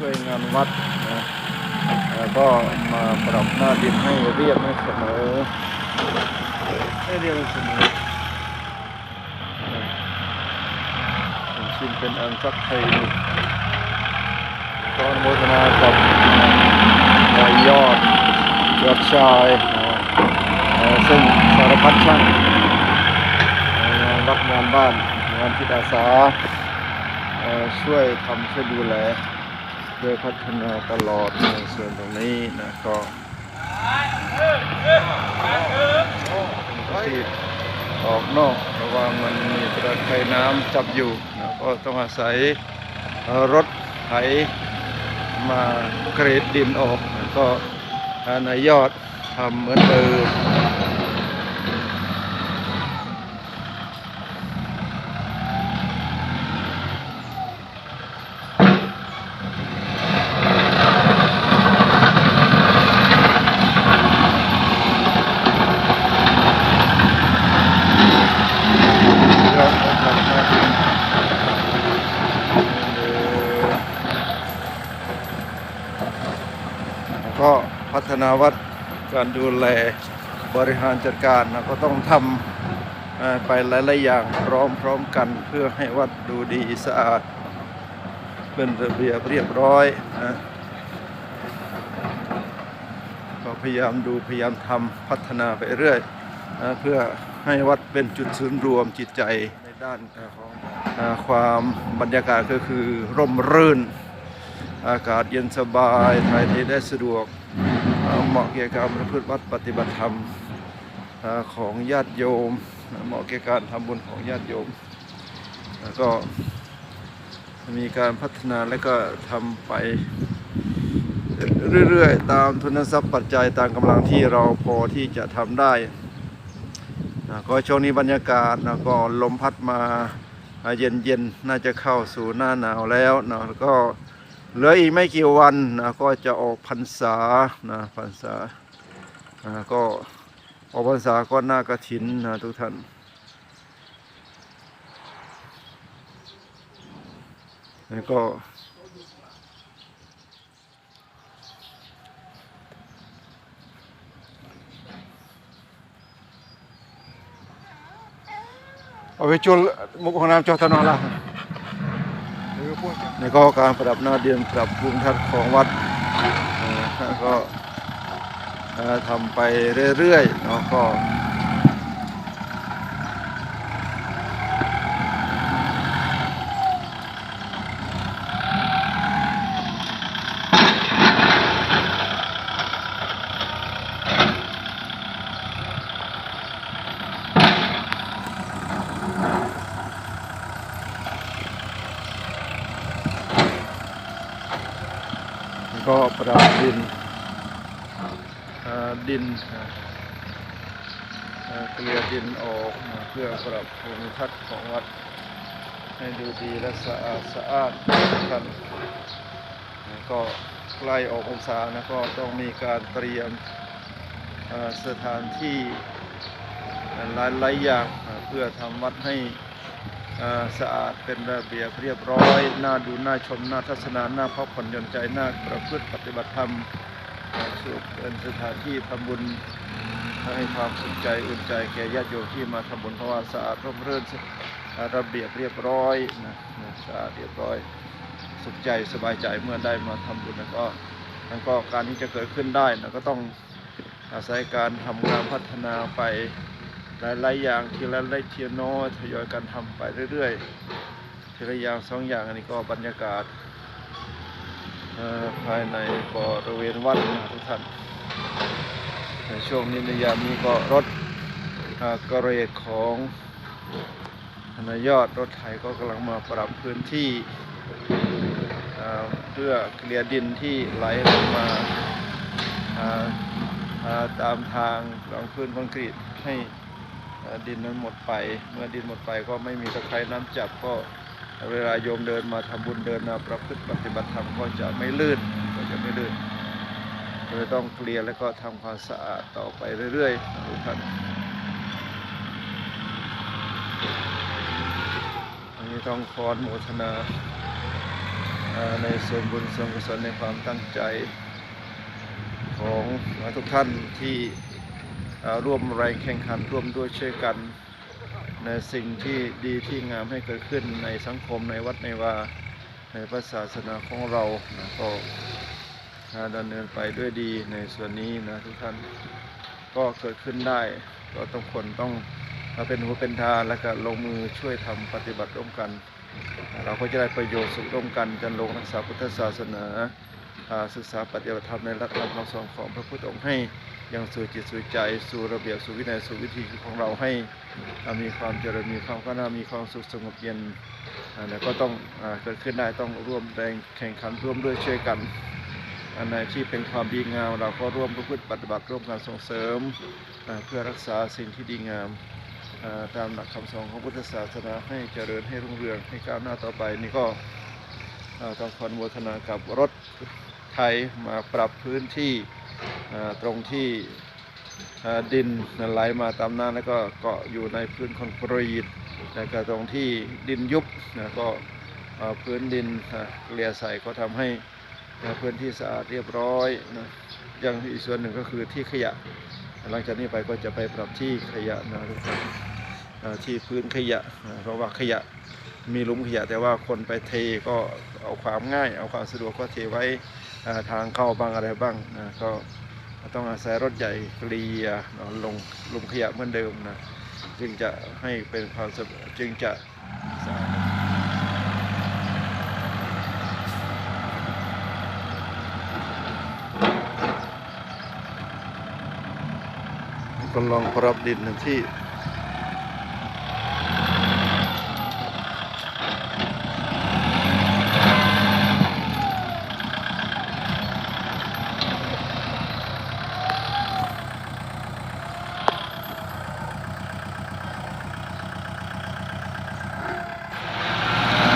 ช่วยงานวัดนะแล้วก็มาปรับหน้าดินให้เรียบให้เสมอให้เรียบให้เสมอชิมเป็นอันสักไทยก็อนโมทนากับนายยอดยอดชายเออซึ่งสารพัดช่างงานวัดงานบ้านงานจิตอาสาช่วยทำช่วยดูแล โดยพัฒนาตลอดในส่วนตรงนี้นะก็ที่ออกนอกระวังมันมีตะไคร่น้ำจับอยู่นะก็ต้องอาศัยรถไถมาเกรดดินออก ก็อ่านยยอดทำเหมือนเดิม ครับก็ นาวัดการดูแลบริหารจัดการนะก็ต้องทำไปหลายๆอย่างพร้อมๆกันเพื่อให้วัดดูดีสะอาดเป็นระเบียบเรียบร้อยนะก็พยายามดูพยายามทำพัฒนาไปเรื่อยนะเพื่อให้วัดเป็นจุดศูนย์รวมจิตใจในด้านของความบรรยากาศก็คือร่มรื่น อากาศเย็นสบายถ่ายเทได้สะดวก เหมาะแก่การประพฤติวัดปฏิบัติธรรมของญาติโยม เหมาะแก่การทำบุญของญาติโยม แล้วก็มีการพัฒนาและก็ทำไปเรื่อยๆ ตามทุนทรัพย์ปัจจัยตามกำลังที่เราพอที่จะทำได้ก็ช่วงนี้บรรยากาศนะก็ลมพัดมาเย็นๆ น่าจะเข้าสู่หน้าหนาวแล้วนะแล้วก็ เหลืออีกไม่กี่วันนะก็จะออกพรรษานะพรรษานะก็ออกพรรษาก็หน้ากระถินนะทุกท่านแล้วก็เอาไปจุลมุกของน้ำจอตนอละ นี่ก็การประดับหน้าเดียนปรับภูมิทัศน์ของวัดก็ทำไปเรื่อยๆเนาะก็ ก็ประดับดินดินเกลี่ยดินออกนะเพื่อปรับภูมิทัศน์ของวัด ให้ดูดีและสะอาดสะอาดกันก็ใกล้ออกพรรษานะก็ต้องมีการเตรียมสถานที่หลายหลายๆอย่างเพื่อทำวัดให้ สะอาดเป็นระเบียบเรียบร้อย น่าดูน่าชมน่าทัศนาน่าพักผ่อนหย่อนใจน่าประพฤติปฏิบัติธรรมนะสุขเป็นสถานที่ทำบุญให้ความสุขใจอุ่นใจแก่ญาติโยมที่มาทำบุญเพราะว่าสะอาดร่มรื่นระเบียบเรียบร้อยนะนะสะอาดเรียบร้อย สุขใจสบายใจเมื่อได้มาทำบุญแล้วก็แล้วก็การที่จะเกิดขึ้นได้นะก็ต้องอาศัยการทำงานพัฒนาไป หลายๆอย่างทีละเล็กทีละน้อยทยอยกันทำไปเรื่อยๆทีละอย่างสองอย่างอันนี้ก็บรรยากาศภายในบริเวณวัดนะทุกท่านในช่วงนี้ในยามนี้ก็รถกระเรกของนายอดรถไถก็กำลังมาปรับพื้นที่เพื่อเคลียร์ดินที่ไหลลงมาอ่าอ่าตามทางรองพื้นคอนกรีตให้ ดินนั้นหมดไป เมื่อดินหมดไปก็ไม่มีตะไคร่น้ำจับก็เวลาโยมเดินมาทำบุญเดินมาประพฤติปฏิบัติธรรมก็จะไม่ลื่นก็จะไม่ลื่นก็เลยต้องเคลียร์แล้วก็ทำความสะอาดต่อไปเรื่อยๆทุกท่านอันนี้ต้องขอนโมทนาในส่วนบุญส่วนกุศลในความตั้งใจของทุกท่านที่ ร่วมแรงแข่งขันร่วมด้วยช่วยกันในสิ่งที่ดีที่งามให้เกิดขึ้นในสังคมในวัดในวาในพระศาสนาของเรานะก็ดำเนินไปด้วยดีในส่วนนี้นะทุกท่านก็เกิดขึ้นได้ ก็ต้องคนต้องมาเป็นหัวเป็นทานแล้วก็ลงมือช่วยทำปฏิบัติร่วมกัน เราก็จะได้ประโยชน์สุขร่วมกันจันลงรักษาพุทธศาสนาอ่าศึกษาปฏิบัติธรรมในหลักธรรมคำสอนของพระพุทธองค์ให้ ยังสู่จิตสู่ใจสู่ระเบียบสู่วินัยสู่วิธีของเราให้มีความเจริญมีความก้าวหน้ามีความสุขสงบเย็นอ่าแล้ก็ต้องเกิดขึ้นได้ต้องร่วมแรงแข่งขันร่วมด้วยช่วยกันอันไหนที่เป็นความดีงาม เราก็ร่วมประพฤติปฏิบัติร่วมกันส่งเสริมเพื่อรักษาสิ่งที่ดีงามตามหลักคำสอนของพุทธศาสนาให้เจริญให้รุ่งเรืองให้ก้าวหน้าต่อไปนี่ก็ต้องขอนุโมทนากับรถไทยมาปรับพื้นที่ ตรงที่ดินไหลมาตามน้ำแล้วก็เกาะอยู่ในพื้นคอนกรีตแล้วก็ตรงที่ดินยุบนะก็พื้นดินเกลี่ยใส่ก็ทำให้พื้นที่สะอาดเรียบร้อยนะยังอีกส่วนหนึ่งก็คือที่ขยะ หลังจากนี้ไปก็จะไปปรับที่ขยะนะทุกท่านที่พื้นขยะ เพราะว่าขยะ มีหลุมขยะแต่ว่าคนไปเทก็เอาความง่าย เอาความสะดวกก็เทไว้ทางเข้าบ้างอะไรบ้างนะก็ต้องอาศัยรถใหญ่เกลียนะลงหลุมขยะเหมือนเดิมนะจึงจะให้เป็นความสะจึงจะสะอาดกำลังปรับดินในที่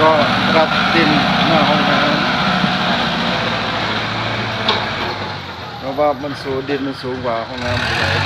ก็ปรับดินหน้าห้องน้ำเพราะว่า มันสูงดินมันสูงกว่าห้องน้ำอยู่แล้ว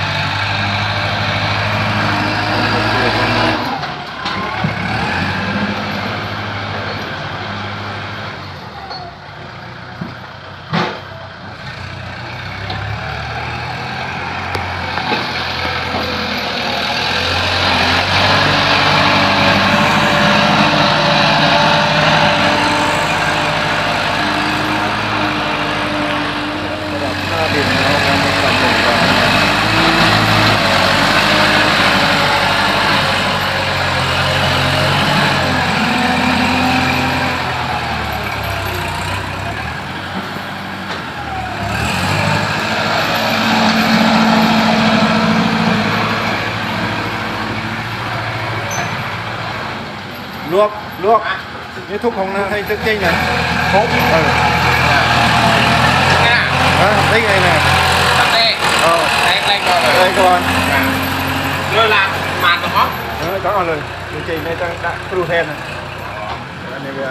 ระดับหน้าดินแล้วการทำหนึ่งวัน ลวกลวกนี่ทุกของนะให้ตึกจริงนะทุกเออ Nha, ฮะได้ไงเนี่ย tập đi, เออ lên lên rồi เลย rồi. ก่อน Rồi làm màn được không? เออต้องเอาเลยจริงๆในตั้งแต่ครูแทนนะอันนี้ก็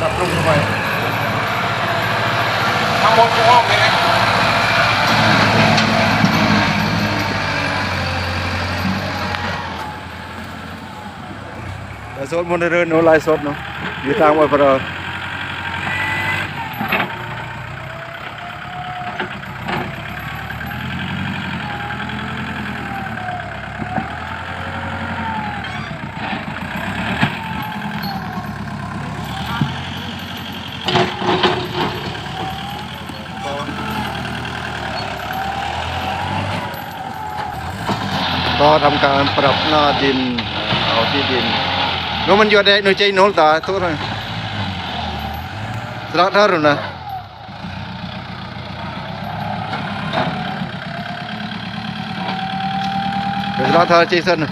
ปรับปรุงเข้าไป Không muốn cũng không đấy. แต่ สดมันเดินโนลายสดเนาะอยู่ทางวัดพระเราก็ทำการปรับหน้าดินเอาที่ดิน nó mình vô đây nó chơi nó ta tốt rồi rất thơ rồi nè rồi rất thơ chơi sân này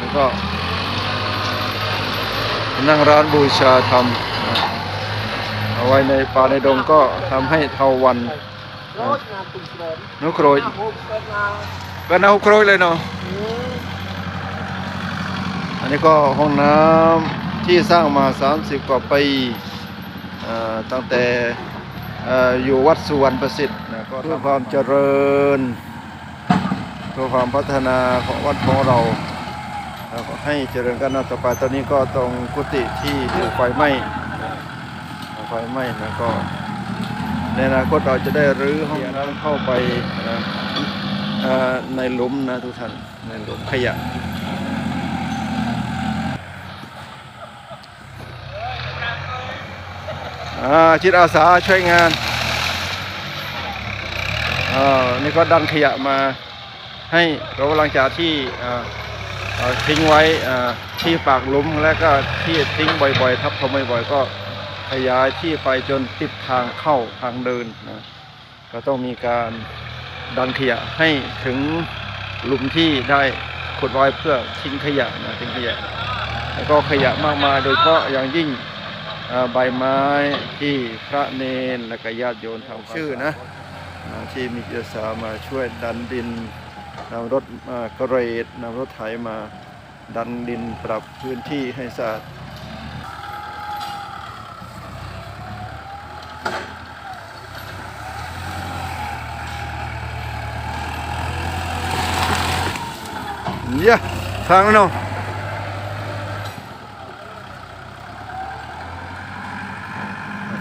Rồi có นั่งร้านบูชาธรรมนะเอาไว้ในป่าในดงก็ทำให้เทาวัน นุโครย Nhà hôm sớm là เป็นเอาโครยเลยเนาะอันนี้ก็ห้องน้ำที่สร้างมา 30 กว่าปีตั้งแต่อยู่วัดสุวรรณประสิทธิ์นะก็เพื่อความเจริญเพื่อความพัฒนาของวัดของเราก็ให้เจริญกันน้าต่อไปตอนนี้ก็ตรงกุฏิที่ถูกไฟไหม้ไฟไหม้นะก็ ในอนาคตเราจะได้รื้อห้องน้ำเข้าไปนะในหลุมนะทุกท่านในหลุมขยะอาจิตอาสาช่วยงานอ่านี่ก็ดันขยะมาให้เรากำลังจากที่ทิ้งไว้ที่ปากลุมและก็ที่ทิ้งบ่อยๆทับทมบ่อยๆก็ ขยายที่ไปจนติดทางเข้าทางเดินนะก็ต้องมีการดันขยะให้ถึงหลุมที่ได้ขุดไว้เพื่อทิ้งขยะนะทิ้งขยะ แล้วก็ขยะมากมายโดยเฉพาะอย่างยิ่งอ่าใบไม้ที่พระเนนและก็ญาติโยมทำชื่อนะอ่าที่มีจิตอาสามาช่วยดันดินนำรถมากระเรดนำรถไถมาดันดินปรับพื้นที่ให้สะอาด เยอะทางแล้วเนาะ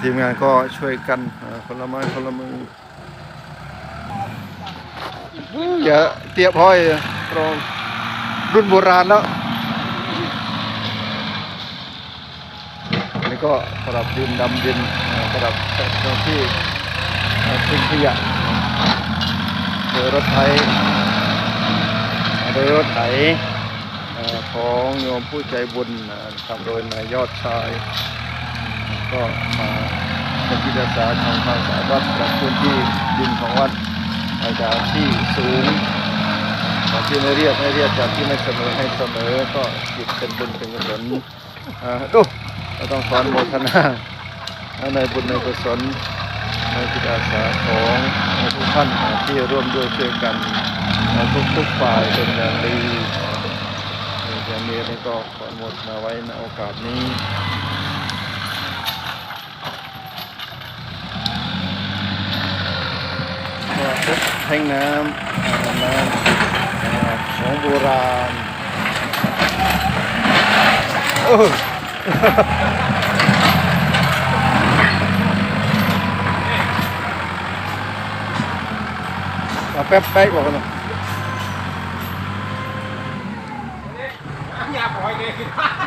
ทีมงานก็ช่วยกันคนละไม้คนละมืออย่าเตียบห้อยตรงรุ่นโบราณแล้วนี่ก็สำหรับดินดำดินสำหรับเตรงที่ทิ้งขยะโดยรถไถ โดยรถไถของโยมผู้ใจบุญทำโดยนายยอดชาย ก็มาเป็นจิตอาสาทำความสะอาดวัดปรับพื้นที่ดินของวัดอาจากที่สูงจากที่ไม่เรียบไม่เรียบจากที่ไม่เสมอให้เสมอก็จิตเป็นบุญเป็นกุศลอ่าดูเราต้องขอนโมทนาในบุญในกุศลในจิตอาสาของทุกท่านที่ร่วมด้วยช่วยกัน ทุกทุกๆฝ่ายเป็นอย่างดีอย่างนี้นี่ก็ขออนุโมาไว้ในโอกาสนี้ก็พบแท่งน้ำน้ำอ่าของโบราณเออเอาแป๊บแบบอกกันหน่อย